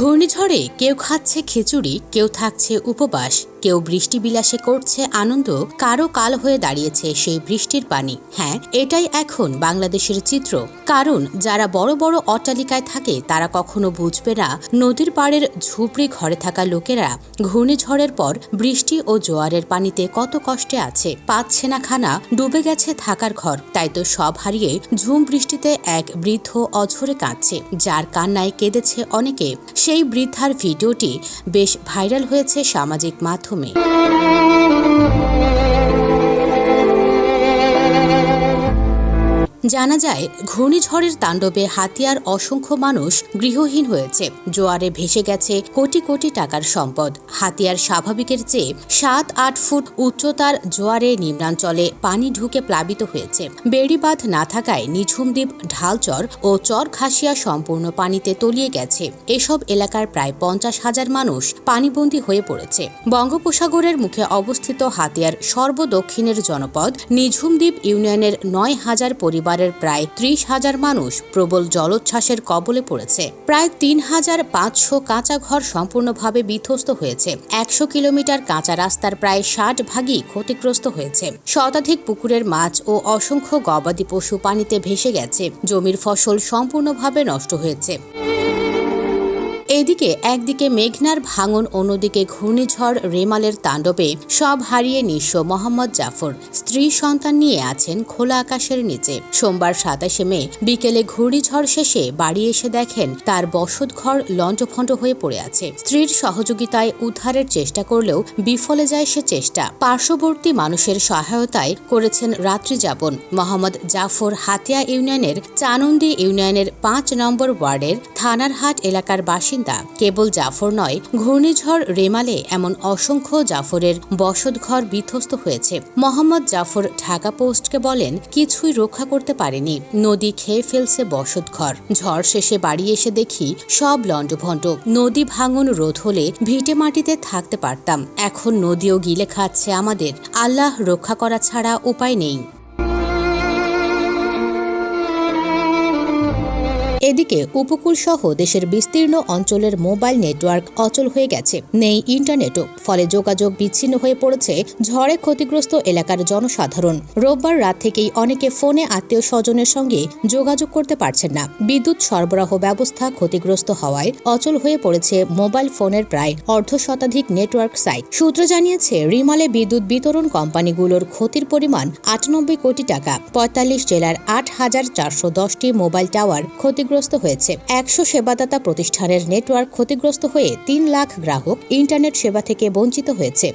ঘূর্ণিঝড়ে কেউ খাচ্ছে খিচুড়ি কেউ থাকছে উপবাস। কেউ বৃষ্টি বিলাসে করছে আনন্দ কারও কাল হয়ে দাঁড়িয়েছে সেই বৃষ্টির পানি। হ্যাঁ এটাই এখন বাংলাদেশের চিত্র। কারণ যারা বড় বড় অট্টালিকায় থাকে, তারা কখনো বুঝবে না নদীর পাড়ের ঝুপড়ি ঘরে থাকা লোকেরা ঘূর্ণিঝড়ের পর বৃষ্টি ও জোয়ারের পানিতে কত কষ্টে আছে, পাচ্ছে না খানা, ডুবে গেছে থাকার ঘর। তাই তো সব হারিয়ে ঝুম বৃষ্টিতে এক বৃদ্ধ অঝরে কাঁদছে, যার কান্নায় কেঁদেছে অনেকে। সেই বৃদ্ধার ভিডিওটি বেশ ভাইরাল হয়েছে সামাজিক মাধ্যমে মাধ্যমে জানা যায়, ঘূর্ণিঝড়ের তাণ্ডবে হাতিয়ার অসংখ্য মানুষ গৃহহীন হয়েছে। জোয়ারে ভেসে গেছে কোটি কোটি টাকার সম্পদ। হাতিয়ার স্বাভাবিকের চেয়ে সাত আট ফুট উচ্চতার জোয়ারে নিম্নাঞ্চলে পানি ঢুকে প্লাবিত হয়েছে। বেড়িবাঁধ না থাকায় নিঝুমদ্বীপ ঢালচর ও চর খাসিয়া সম্পূর্ণ পানিতে তলিয়ে গেছে। এসব এলাকার প্রায় পঞ্চাশ হাজার মানুষ পানিবন্দী হয়ে পড়েছে। বঙ্গোপসাগরের মুখে অবস্থিত হাতিয়ার সর্বদক্ষিণের জনপদ নিঝুমদ্বীপ ইউনিয়নের নয় হাজার পরিবারের প্রায় ত্রিশ হাজার মানুষ প্রবল জলোচ্ছ্বাসের কবলে পড়েছে। প্রায় তিন হাজার পাঁচশো কাঁচা ঘর সম্পূর্ণভাবে বিধ্বস্ত হয়েছে। একশো কিলোমিটার কাঁচা রাস্তার প্রায় ষাট ভাগই ক্ষতিগ্রস্ত হয়েছে। শতাধিক পুকুরের মাছ ও অসংখ্য গবাদি পশু পানিতে ভেসে গেছে। জমির ফসল সম্পূর্ণভাবে নষ্ট হয়েছে। এদিকে একদিকে মেঘনার ভাঙন, অন্যদিকে ঘূর্ণিঝড় রেমালের তাণ্ডবে। সব হারিয়ে নিঃস্ব মোহাম্মদ জাফর। স্ত্রী সন্তান নিয়ে আছেন খোলা আকাশের নিচে। সোমবার সাতাশে মে, বিকেলে ঘূর্ণিঝড় শেষে বাড়ি এসে দেখেন তার বসতঘর লণ্ডভণ্ড হয়ে পড়ে আছে। স্ত্রীর সহযোগিতায় উদ্ধারের চেষ্টা করলেও বিফলে যায় সে চেষ্টা। পার্শ্ববর্তী মানুষের সহায়তায় করেছেন রাত্রি যাপন। মোহাম্মদ জাফর হাতিয়া ইউনিয়নের চানন্দি ইউনিয়নের পাঁচ নম্বর ওয়ার্ডের থানারহাট এলাকার বাসিন্দা কেবল জাফর নয়, ঘূর্ণিঝড় রেমালে এমন অসংখ্য জাফরের বসতঘর বিধ্বস্ত হয়েছে। মোহাম্মদ জাফর ঢাকা পোস্টকে বলেন, কিছুই রক্ষা করতে পারেনি। নদী খেয়ে ফেলছে বসতঘর। ঝড় শেষে বাড়ি এসে দেখি, সব লণ্ডভণ্ড। নদী ভাঙন রোধ হলে ভিটে মাটিতে থাকতে পারতাম। এখন নদীও গিলে খাচ্ছে আমাদের। আল্লাহ রক্ষা করা ছাড়া উপায় নেই। এদিকে উপকূল সহ দেশের বিস্তীর্ণ অঞ্চলের মোবাইল নেটওয়ার্ক অচল হয়ে গেছে। নেই ইন্টারনেটও। ফলে যোগাযোগ বিচ্ছিন্ন হয়ে পড়েছে ঝড়ে ক্ষতিগ্রস্ত এলাকার জনসাধারণ। রোববার রাত থেকেই অনেকে ফোনে আত্মীয় স্বজনের সঙ্গে যোগাযোগ করতে পারছেন না। বিদ্যুৎ সরবরাহ ব্যবস্থা ক্ষতিগ্রস্ত হওয়ায় অচল হয়ে পড়েছে মোবাইল ফোনের প্রায় অর্ধ শতাধিক নেটওয়ার্ক সাইট। সূত্র জানিয়েছে, রিমালে বিদ্যুৎ বিতরণ কোম্পানিগুলোর ক্ষতির পরিমাণ আটানব্বই কোটি টাকা। পঁয়তাল্লিশ জেলার আট হাজার চারশো দশটি মোবাইল টাওয়ার ক্ষতিগ্রস্ত হয়েছে। একশো সেবাদাতা প্রতিষ্ঠানের নেটওয়ার্ক ক্ষতিগ্রস্ত হয়ে তিন লাখ গ্রাহক ইন্টারনেট সেবা থেকে বঞ্চিত হয়েছে।